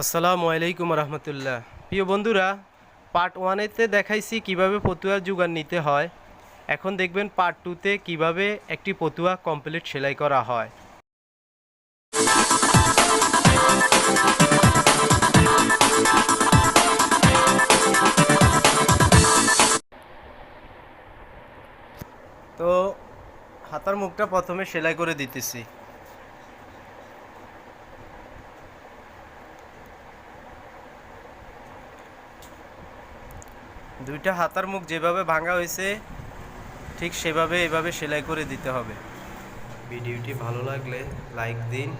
আসসালামু আলাইকুম রহমতুল্লাহ। প্রিয় বন্ধুরা পার্ট ওয়ানেতে দেখাইছি কীভাবে পতুয়া জোগান নিতে হয়। এখন দেখবেন পার্ট টুতে কীভাবে একটি পতুয়া কমপ্লিট সেলাই করা হয়। তো হাতার মুখটা প্রথমে সেলাই করে দিতেছি। দুইটা হাতার মুখ যেভাবে ভাঙা হয়েছে, ঠিক সেভাবে এভাবে সেলাই করে দিতে হবে। ভিডিওটি ভালো লাগলে লাইক দিন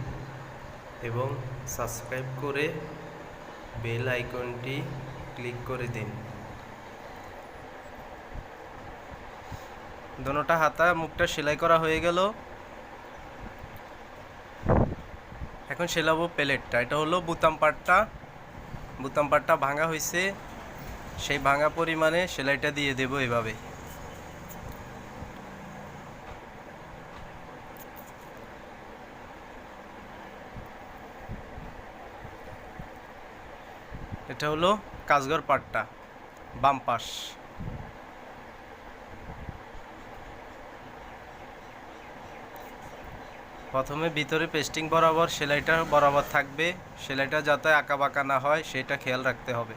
এবং সাবস্ক্রাইব করে বেল আইকনটি ক্লিক করে দিন। দোনোটা হাতা, মুখটা সেলাই করা হয়ে গেল। এখন সেলাবো প্লেটটা, এটা হলো বুতাম পাটটা। বুতাম পাটটা ভাঙা হয়েছে। সেই ভাঙা পরিমাণে সেলাইটা দিয়ে দেব এভাবে। এটা হলো কাজগর পাটটা, বাম পাশ। প্রথমে ভিতরে পেস্টিং বরাবর সেলাইটা বরাবর থাকবে, সেলাইটা যাতে আঁকা বাঁকা না হয়, সেটা খেয়াল রাখতে হবে।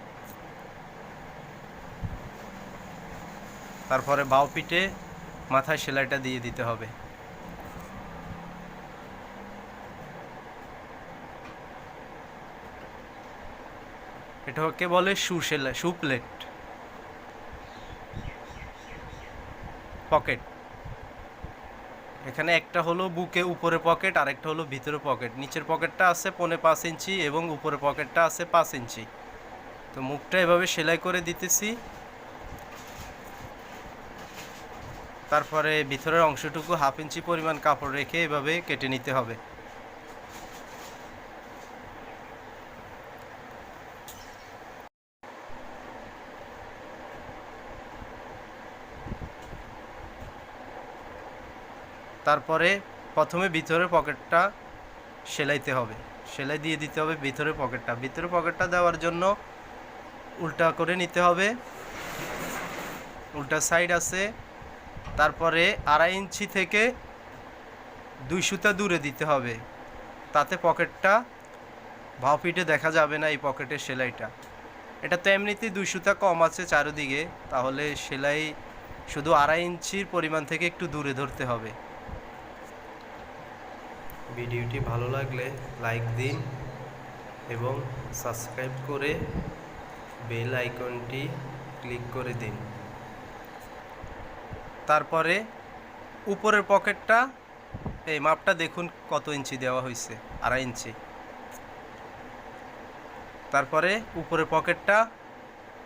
তারপরে বাও পিঠে মাথায় সেলাইটা দিয়ে দিতে হবে। এটাকে বলে শু সেলাই, শু প্লেট। পকেট। এখানে একটা হলো বুকে উপরে পকেট আর একটা হলো ভিতরে পকেট। নিচের পকেটটা আছে পনে পাঁচ ইঞ্চি এবং উপরে পকেটটা আছে পাঁচ ইঞ্চি। তো মুখটা এভাবে সেলাই করে দিতেছি। তারপরে ভিতরের অংশটুকু হাফ ইঞ্চি পরিমাণ কাপড় রেখে এভাবে কেটে নিতে হবে। তারপরে প্রথমে ভিতরের পকেটটা সেলাইতে হবে। সেলাই দিয়ে দিতে হবে ভিতরের পকেটটা। ভিতরের পকেটটা দেওয়ার জন্য উল্টা করে নিতে হবে। উল্টা সাইড আছে। তারপরে আড়াই ইঞ্চি থেকে দুই সুতা দূরে দিতে হবে। তাতে পকেটটা ভাও পিঠে দেখা যাবে না এই পকেটের সেলাইটা। এটা তো এমনিতেই দুই সুতা কম আছে চারিদিকে, তাহলে সেলাই শুধু আড়াই ইঞ্চির পরিমাণ থেকে একটু দূরে ধরতে হবে। ভিডিওটি ভালো লাগলে লাইক দিন এবং সাবস্ক্রাইব করে বেল আইকনটি ক্লিক করে দিন। তারপরে উপরের পকেটটা, এই মাপটা দেখুন কত ইঞ্চি দেওয়া হয়েছে আড়াই ইঞ্চি। তারপরে উপরের পকেটটা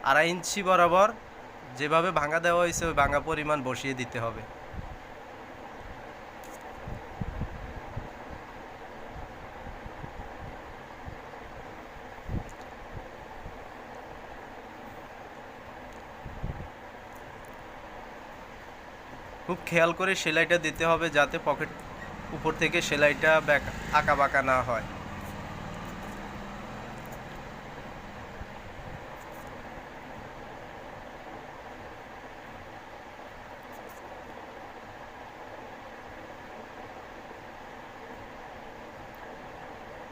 আড়াই ইঞ্চি বরাবর যেভাবে ভাঙা দেওয়া হয়েছে ওই ভাঙা পরিমাণ বসিয়ে দিতে হবে। খেয়াল করে সেলাইটা দিতে হবে যাতে পকেট উপর থেকে সেলাইটা আঁকা বাঁকা না হয়।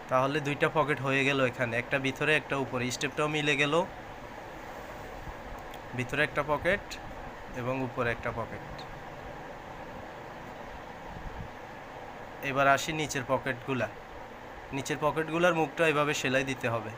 তাহলে দুইটা পকেট হয়ে গেল এখানে, একটা ভিতরে, একটা উপরে। স্টেপটাও মিলে গেল। ভিতরে একটা পকেট এবং উপরে একটা পকেট। এবার আসি নিচের পকেটগুলা নিচের পকেটগুলার মুখটা এভাবে সেলাই দিতে হবে।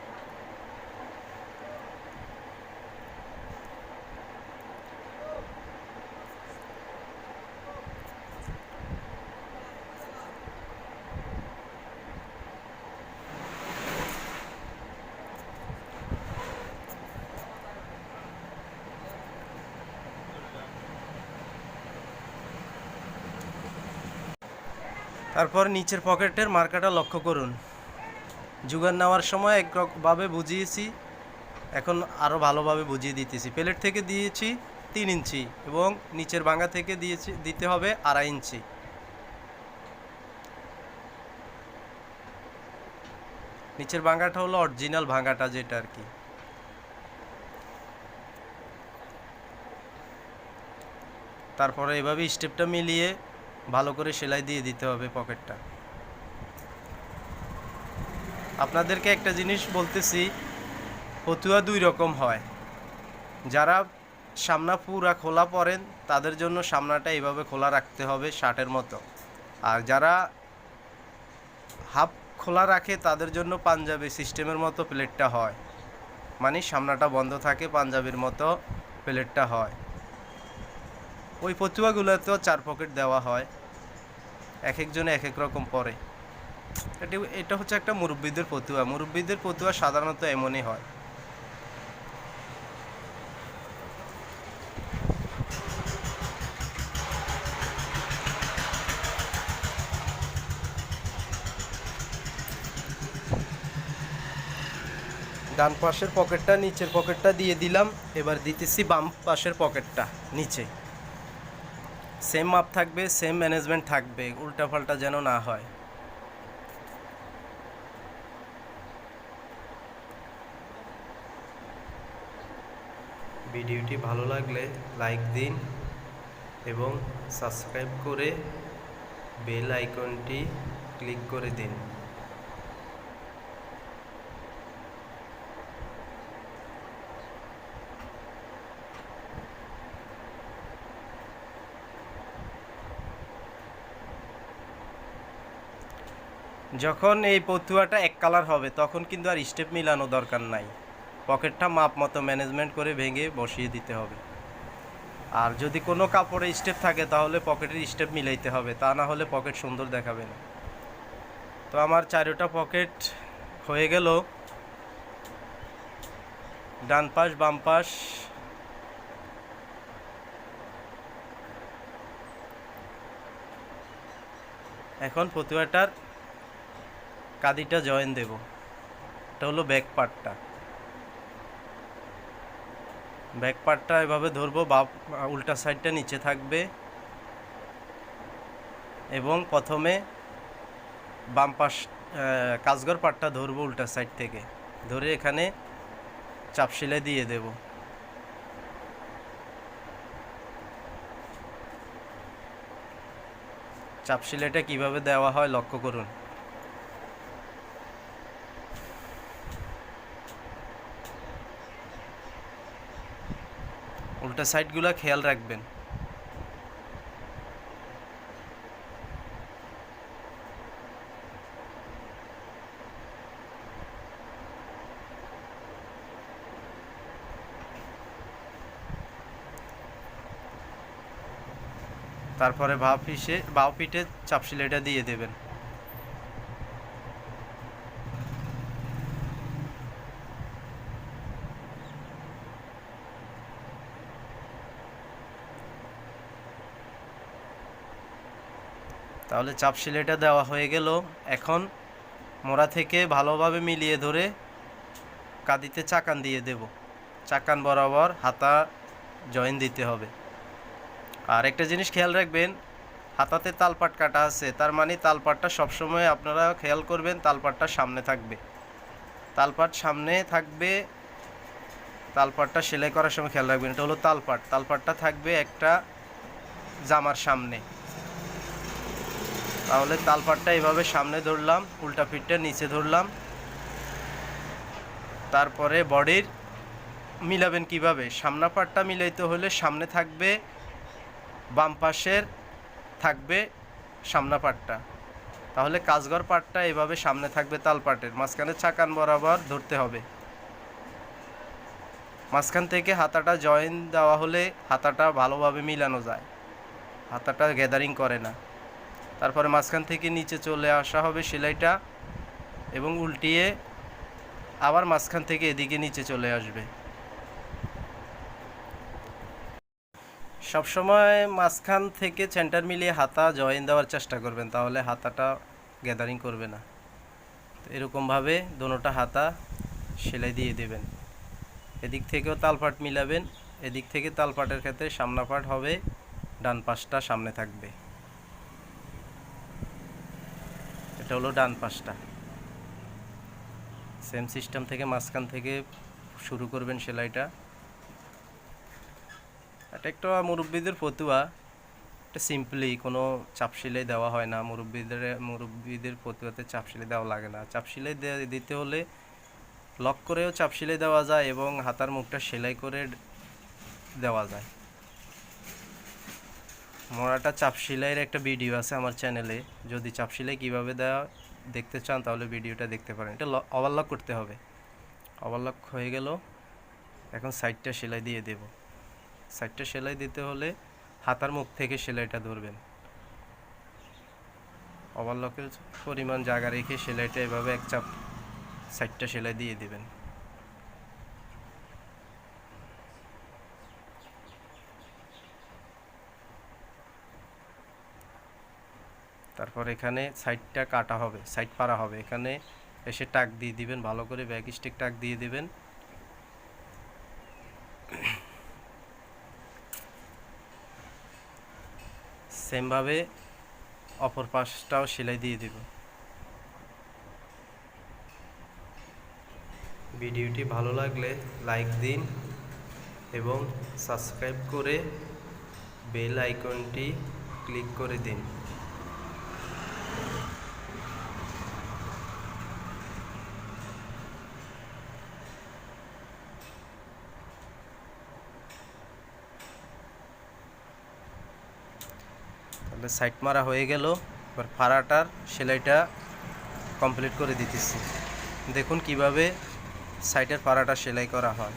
তারপর নিচের পকেটের মার্কাটা লক্ষ্য করুন। জুগার নেওয়ার সময় একভাবে বুঝিয়েছি, এখন আরও ভালোভাবে বুঝিয়ে দিতেছি। প্লেট থেকে দিয়েছি তিন ইঞ্চি এবং নিচের ভাঙা থেকে দিয়েছি, দিতে হবে আড়াই ইঞ্চি। নিচের ভাঙাটা হলো অরিজিনাল ভাঙাটা যেটা আর কি। তারপরে এভাবে স্টেপটা মিলিয়ে ভালো করে সেলাই দিয়ে দিতে হবে পকেটটা। আপনাদেরকে একটা জিনিস বলতেছি, ফতুয়া দুই রকম হয়। যারা সামনা পুরা খোলা পরেন, তাদের জন্য সামনাটা এইভাবে খোলা রাখতে হবে শার্টের মতো। আর যারা হাফ খোলা রাখে, তাদের জন্য পাঞ্জাবি সিস্টেমের মতো প্লেটটা হয়। মানে সামনাটা বন্ধ থাকে, পাঞ্জাবির মতো প্লেটটা হয়। ওই পতুয়াগুলোতেও চার পকেট দেওয়া হয়, এক একজনে এক এক রকম পরে। এটি, এটা হচ্ছে একটা মুরব্বীদের পতুয়া মুরব্বীদের পতুয়া সাধারণত এমনই হয়। ডান পাশের পকেটটা নিচের পকেটটা দিয়ে দিলাম। এবার দিতেছি বাম পাশের পকেটটা নিচে। সেম মাপ থাকবে সেম ম্যানেজমেন্ট থাকবে উল্টাপাল্টা যেন না হয়। ভিডিওটি ভালো লাগলে লাইক দিন এবং সাবস্ক্রাইব করে বেল আইকনটি ক্লিক করে দিন। যখন এই পতুয়াটা এক কালার হবে, তখন কিন্তু আর স্টেপ মিলানো দরকার নাই। পকেটটা মাপ মতো ম্যানেজমেন্ট করে ভেঙে বসিয়ে দিতে হবে। আর যদি কোনো কাপড়ে স্টেপ থাকে, তাহলে পকেটের স্টেপ মিলাইতে হবে, তা না হলে পকেট সুন্দর দেখাবে না। তো আমার চারোটা পকেট হয়ে গেল। ডান পাশ, বাম পাশ। এখন পতুয়াটার কাদিটা জয়েন দেব। এটা হলো ব্যাক পার্টটা ব্যাক পার্টটা এভাবে ধরবো, বা উল্টা সাইডটা নিচে থাকবে। এবং প্রথমে বাম পাশ কাজগর পাটটা ধরবো উল্টা সাইড থেকে। ধরে এখানে চাপ সেলাই দিয়ে দেব। চাপ সেলাইটা কীভাবে দেওয়া হয় লক্ষ্য করুন। উল্টা সাইডগুলো খেয়াল রাখবেন। তারপরে ভাও পিষে বাও পিঠে চাপশিলেটা দিয়ে দেবেন। তাহলে চাপ সিলেটা দেওয়া হয়ে গেল। এখন মোড়া থেকে ভালোভাবে মিলিয়ে ধরে কাদিতে চাকান দিয়ে দেব। চাকান বরাবর হাতা জয়েন দিতে হবে। আর একটা জিনিস খেয়াল রাখবেন, হাতাতে তালপাট কাটা আছে, তার মানে তালপাটটা সবসময় আপনারা খেয়াল করবেন, তালপাটটা সামনে থাকবে। তালপাট সামনে থাকবে, তালপাটটা সেলাই করার সময় খেয়াল রাখবেন, এটা হলো তালপাট। তালপাটটা থাকবে একটা জামার সামনে। তাহলে তালপাটটা এইভাবে সামনে ধরলাম, উল্টা পিঠটা নিচে ধরলাম। তারপরে বডির মিলাবেন কীভাবে? সামনা পাটটা মিলাইতে হলে সামনে থাকবে, বাম পাশের থাকবে সামনা পাটটা তাহলে কাজগর পাটটা এভাবে সামনে থাকবে তালপাটের, মাঝখানে চাকান বরাবর ধরতে হবে। মাঝখান থেকে হাতাটা জয়েন দেওয়া হলে হাতাটা ভালোভাবে মিলানো যায়। হাতাটা গ্যাদারিং করে না। তারপরে মাঝখান থেকে নিচে চলে আসা হবে সেলাইটা এবং উল্টিয়ে আবার মাঝখান থেকে এদিকে নিচে চলে আসবে। সবসময় মাঝখান থেকে সেন্টার মিলিয়ে হাতা জয়েন দেওয়ার চেষ্টা করবেন, তাহলে হাতাটা গ্যাদারিং করবে না। এরকমভাবে দোনোটা হাতা সেলাই দিয়ে দেবেন। এদিক থেকেও তালপাট মিলাবেন, এদিক থেকে তালপাটের ক্ষেত্রে সামনা পাট হবে, ডান পাশটা সামনে থাকবে। এটা হলো ডান পাশটা। সেম সিস্টেম থেকে মাঝখান থেকে শুরু করবেন সেলাইটা। এটা একটা মুরব্বীদের ফতুয়া। এটা সিম্পলি কোনো চাপ সেলাই দেওয়া হয় না। মুরব্বীদের মুরব্বীদের ফতুয়াতে চাপ সেলাই দেওয়া লাগে না। চাপ সেলাই দিতে হলে লক করেও চাপ সেলাই দেওয়া যায় এবং হাতার মুখটা সেলাই করে দেওয়া যায়। মরাটা চাপ সেলাইয়ের একটা ভিডিও আছে আমার চ্যানেলে যদি চাপ সেলাই কীভাবে দেওয়া দেখতে চান, তাহলে ভিডিওটা দেখতে পারেন। এটা ওভারলক করতে হবে। ওভারলক হয়ে গেল। এখন সাইডটা সেলাই দিয়ে দেব। সাইডটা সেলাই দিতে হলে হাতার মুখ থেকে সেলাইটা ধরবেন। ওভারলকের পরিমাণ জায়গা রেখে সেলাইটা এভাবে এক চাপ সাইডটা সেলাই দিয়ে দিবেন। তারপর এখানে সাইডটা কাটা হবে, সাইড পারা হবে। এখানে এসে টাক দিয়ে দিবেন, ভালো করে ব্যাক স্টিক টাক দিয়ে দিবেন। সেমভাবে অপর পাশটাও সেলাই দিয়ে দিব। ভিডিওটি ভালো লাগলে লাইক দিন এবং সাবস্ক্রাইব করে বেল আইকনটি ক্লিক করে দিন। তাহলে সাইড মারা হয়ে গেল। এবার ফাড়াটার সেলাইটা কমপ্লিট করে দিতেছি। দেখুন কীভাবে সাইটের ফাড়াটা সেলাই করা হয়।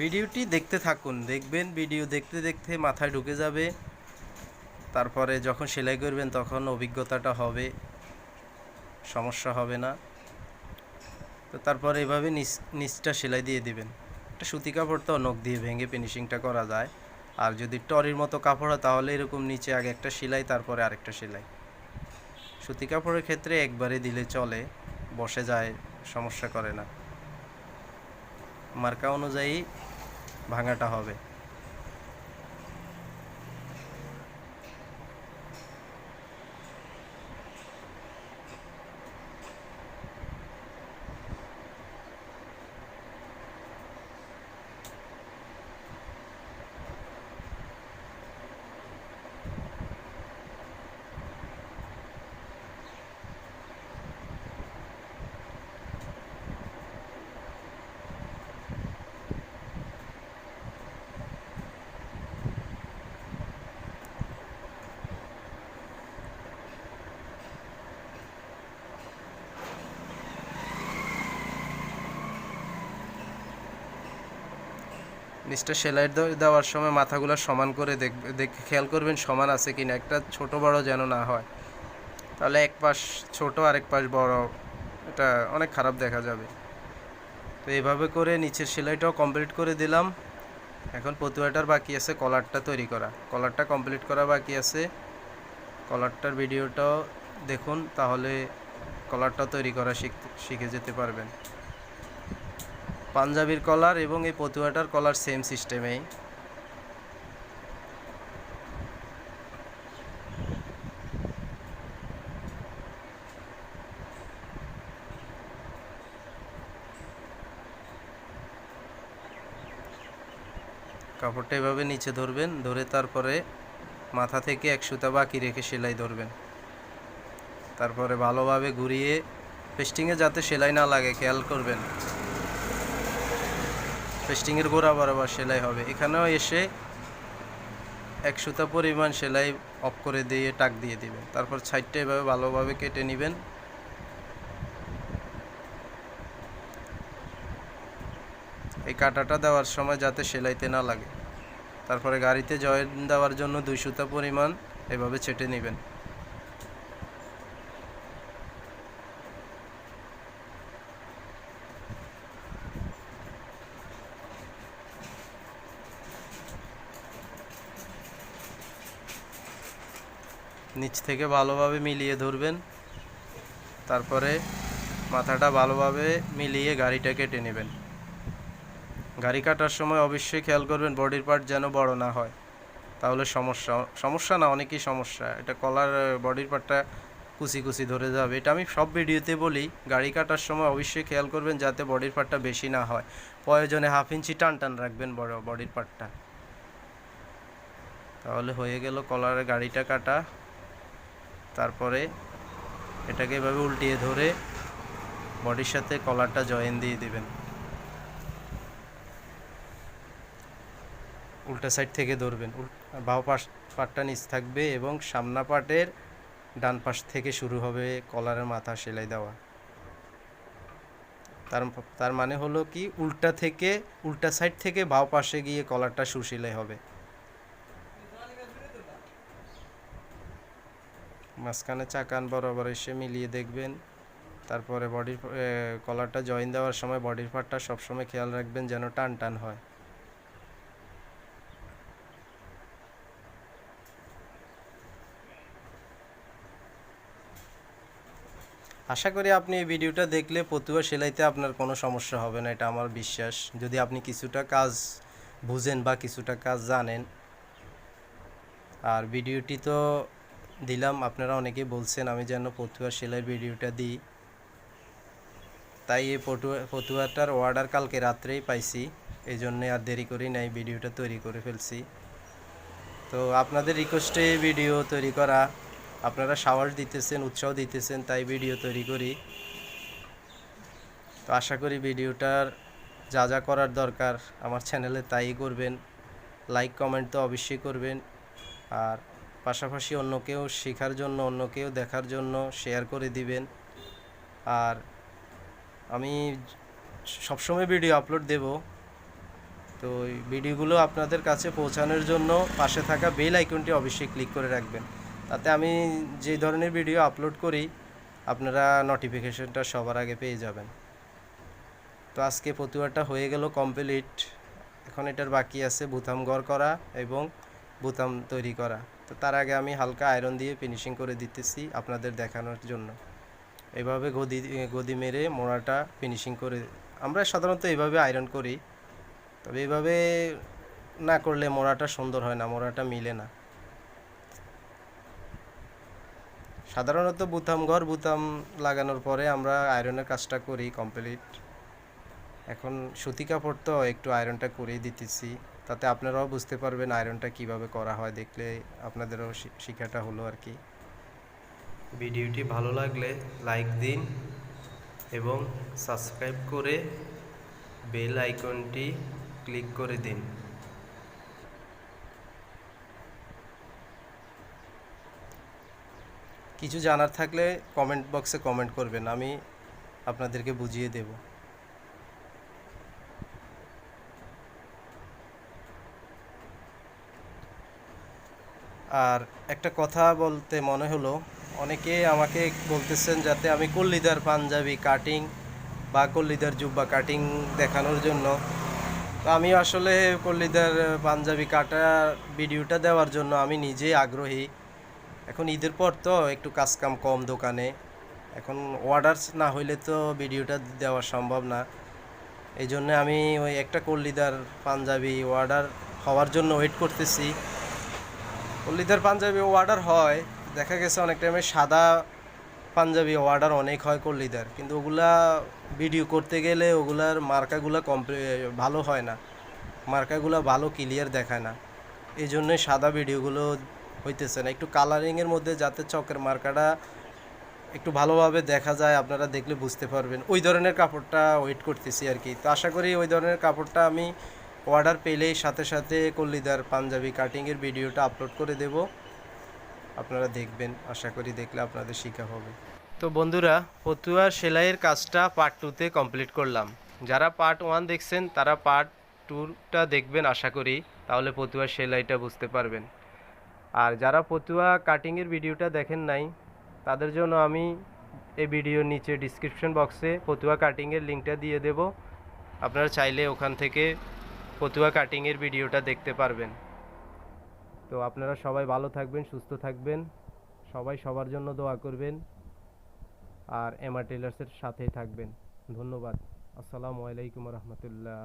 ভিডিওটি দেখতে থাকুন, দেখবেন, ভিডিও দেখতে দেখতে মাথায় ঢুকে যাবে। তারপরে যখন সেলাই করবেন তখন অভিজ্ঞতাটা হবে, সমস্যা হবে না। তো তারপরে এভাবে নিচ, নিচটা সেলাই দিয়ে দিবেন। একটা সুতি কাপড় তো নখ দিয়ে ভেঙে ফিনিশিংটা করা যায়। আর যদি টরির মতো কাপড় হয় তাহলে এরকম নিচে আগে একটা সেলাই, তারপরে আরেকটা সেলাই। সুতি কাপড়ের ক্ষেত্রে একবারে দিলে চলে, বসে যায়, সমস্যা করে না। মার্কা অনুযায়ী ভাঙাটা হবে। নিচটা সেলাই দেওয়ার সময় মাথাগুলো সমান করে দেখ খেয়াল করবেন সমান আছে কিনা। একটা ছোট বড় যেন না হয়। তাহলে এক পাশ ছোট আর এক পাশ বড়। এটা অনেক খারাপ দেখা যাবে। তো এইভাবে করে নিচের সেলাইটাও কমপ্লিট করে দিলাম। এখন পতুয়াটার বাকি আছে কলারটা তৈরি করা। কলারটা কমপ্লিট করা বাকি আছে। কলারটার ভিডিওটাও দেখুন, তাহলে কলারটা তৈরি করা শিখতে শিখে যেতে পারবেন। পাঞ্জাবির কলার এবং এই পতুয়াটার কলার সেম সিস্টেমেই কাপড়টা এভাবে নিচে ধরবেন, ধরে তারপরে মাথা থেকে এক সুতা বাকি রেখে সেলাই ধরবেন। তারপরে ভালোভাবে ঘুরিয়ে পেস্টিংয়ে যাতে সেলাই না লাগে, খেয়াল করবেন। পেস্টিংয়ের গোড়া বরাবর সেলাই হবে। এখানেও এসে এক সুতা পরিমাণ সেলাই অফ করে দিয়ে টাক দিয়ে দিবেন। তারপর সাইডটা এভাবে ভালোভাবে কেটে নেবেন। এই কাটাটা দেওয়ার সময় যাতে সেলাইতে না লাগে। তারপরে গাড়িতে জয়েন দেওয়ার জন্য দুই সুতা পরিমাণ এভাবে ছেটে নেবেন। নিচ থেকে ভালোভাবে মিলিয়ে ধরবেন। তারপরে মাথাটা ভালোভাবে মিলিয়ে গাড়িটা কেটে নেবেন। গাড়ি কাটার সময় অবশ্যই খেয়াল করবেন বডির পার্ট যেন বড় না হয়। তাহলে সমস্যা সমস্যা না, অনেকই সমস্যা। এটা কলার বডির পার্টটা কুচি কুচি ধরে যাবে। এটা আমি সব ভিডিওতে বলি, গাড়ি কাটার সময় অবশ্যই খেয়াল করবেন যাতে বডির পার্টটা বেশি না হয়। প্রয়োজনে হাফ ইঞ্চি টান টান রাখবেন বড়, বডির পার্টটা। তাহলে হয়ে গেল কলারের গাড়িটা কাটা। তারপরে এটাকে এভাবে উল্টিয়ে ধরে বডির সাথে কলারটা জয়েন দিয়ে দিবেন। উল্টা সাইড থেকে ধরবেন। বাও পাশ পাটটা নিচ থাকবে এবং সামনা পাটের ডান পাশ থেকে শুরু হবে কলারের মাথা সেলাই দেওয়া। তার তার মানে হলো কি, উল্টা থেকে উল্টা সাইড থেকে বাও পাশে গিয়ে কলারটা সুশিলাই হবে। মাঝখানে চাকান বরাবর এসে মিলিয়ে দেখবেন। তারপরে বডির কলারটা জয়েন দেওয়ার সময় বডির পার্টটা সবসময় খেয়াল রাখবেন যেন টান টান হয়। আশা করি আপনি এই ভিডিওটা দেখলে পতুয়া সেলাইতে আপনার কোনো সমস্যা হবে না, এটা আমার বিশ্বাস। যদি আপনি কিছুটা কাজ বুঝেন বা কিছুটা কাজ জানেন। আর ভিডিওটি তো দিলাম, আপনারা অনেকেই বলছেন, আমি যেন পতুয়া সেলাই ভিডিওটা দিই। তাই এই পটুয়া পতুয়াটার অর্ডার কালকে রাত্রেই পাইছি। এই জন্যে আর দেরি করি নাই, ভিডিওটা তৈরি করে ফেলছি। তো আপনাদের রিকোয়েস্টে ভিডিও তৈরি করা, আপনারা সাহস দিতেছেন, উৎসাহ দিতেছেন, তাই ভিডিও তৈরি করি। তো আশা করি ভিডিওটার যা যা করার দরকার আমার চ্যানেলে তাই করবেন। লাইক কমেন্ট তো অবশ্যই করবেন। আর পাশাপাশি অন্য কেউ শেখার জন্য, অন্য কেউ দেখার জন্য শেয়ার করে দিবেন। আর আমি সবসময় ভিডিও আপলোড দেব। তো ভিডিওগুলো আপনাদের কাছে পৌঁছানোর জন্য পাশে থাকা বেল আইকনটি অবশ্যই ক্লিক করে রাখবেন। তাতে আমি যে ধরনের ভিডিও আপলোড করি, আপনারা নোটিফিকেশনটা সবার আগে পেয়ে যাবেন। তো আজকে পতুয়াটা হয়ে গেল কমপ্লিট এখন এটার বাকি আছে বুতাম ঘর করা এবং বুতাম তৈরি করা। তো তার আগে আমি হালকা আয়রন দিয়ে ফিনিশিং করে দিতেছি আপনাদের দেখানোর জন্য। এভাবে গদি গদি মেরে মোড়াটা ফিনিশিং করে, আমরা সাধারণত এইভাবে আয়রন করি। তবে এইভাবে না করলে মোড়াটা সুন্দর হয় না, মোড়াটা মিলে না। সাধারণত বুতাম ঘর, বুতাম লাগানোর পরে আমরা আয়রনের কাজটা করি কমপ্লিট এখন সুতি কাপড় তো একটু আয়রনটা করেই দিতেছি। তাতে আপনারাও বুঝতে পারবেন আয়রনটা কীভাবে করা হয় দেখলে আপনাদেরও শি- শিখাটা হলো আর কি। ভিডিওটি ভালো লাগলে লাইক দিন এবং সাবস্ক্রাইব করে বেল আইকনটি ক্লিক করে দিন। কিছু জানার থাকলে কমেন্ট বক্সে কমেন্ট করবেন আমি আপনাদেরকে বুঝিয়ে দেব। আর একটা কথা বলতে মনে হলো, অনেকে আমাকে বলতেছেন যাতে আমি কল্লিদার পাঞ্জাবি কাটিং বা কল্লিদার জুব্বা কাটিং দেখানোর জন্য। তো আমি আসলে কল্লিদার পাঞ্জাবি কাটা ভিডিওটা দেওয়ার জন্য আমি নিজেই আগ্রহী। এখন ঈদের পর তো একটু কাজকাম কম দোকানে। এখন অর্ডার না হইলে তো ভিডিওটা দেওয়া সম্ভব না। এই জন্য আমি ওই একটা কল্লিদার পাঞ্জাবি অর্ডার হওয়ার জন্য ওয়েট করতেছি। কল্লিদার পাঞ্জাবি অর্ডার হয়। দেখা গেছে অনেক টাইমে সাদা পাঞ্জাবি অর্ডার অনেক হয় কল্লিদার। কিন্তু ওগুলা ভিডিও করতে গেলে ওগুলার মার্কাগুলো কমপ্লি ভালো হয় না। মার্কাগুলো ভালো ক্লিয়ার দেখায় না। এই জন্যই সাদা ভিডিওগুলো হইতেছে না। একটু কালারিংয়ের মধ্যে যাতে চকের মার্কাটা একটু ভালোভাবে দেখা যায়, আপনারা দেখলে বুঝতে পারবেন। ওই ধরনের কাপড়টা ওয়েট করতেছি আর কি। তো আশা করি ওই ধরনের কাপড়টা আমি অর্ডার পেলেই সাথে সাথে কল্লিদার পাঞ্জাবি কাটিংয়ের ভিডিওটা আপলোড করে দেব। আপনারা দেখবেন, আশা করি দেখলে আপনাদের শিখা হবে। তো বন্ধুরা পতুয়া সেলাইয়ের কাজটা পার্ট টুতে কমপ্লিট করলাম। যারা পার্ট ওয়ান দেখছেন, তারা পার্ট টুটা দেখবেন, আশা করি। তাহলে পতুয়া সেলাইটা বুঝতে পারবেন। আর যারা পতুয়া কাটিংয়ের ভিডিওটা দেখেন নাই, তাদের জন্য আমি এই ভিডিওর নিচে ডিসক্রিপশন বক্সে পতুয়া কাটিংয়ের লিঙ্কটা দিয়ে দেব। আপনারা চাইলে ওখান থেকে পতুয়া কাটিংয়ের ভিডিওটা দেখতে পারবেন। তো আপনারা সবাই ভালো থাকবেন, সুস্থ থাকবেন। সবাই সবার জন্য দোয়া করবেন। আর এমআর টেলার্সের সাথেই থাকবেন। ধন্যবাদ। আসসালামু আলাইকুম রহমতুল্লাহ।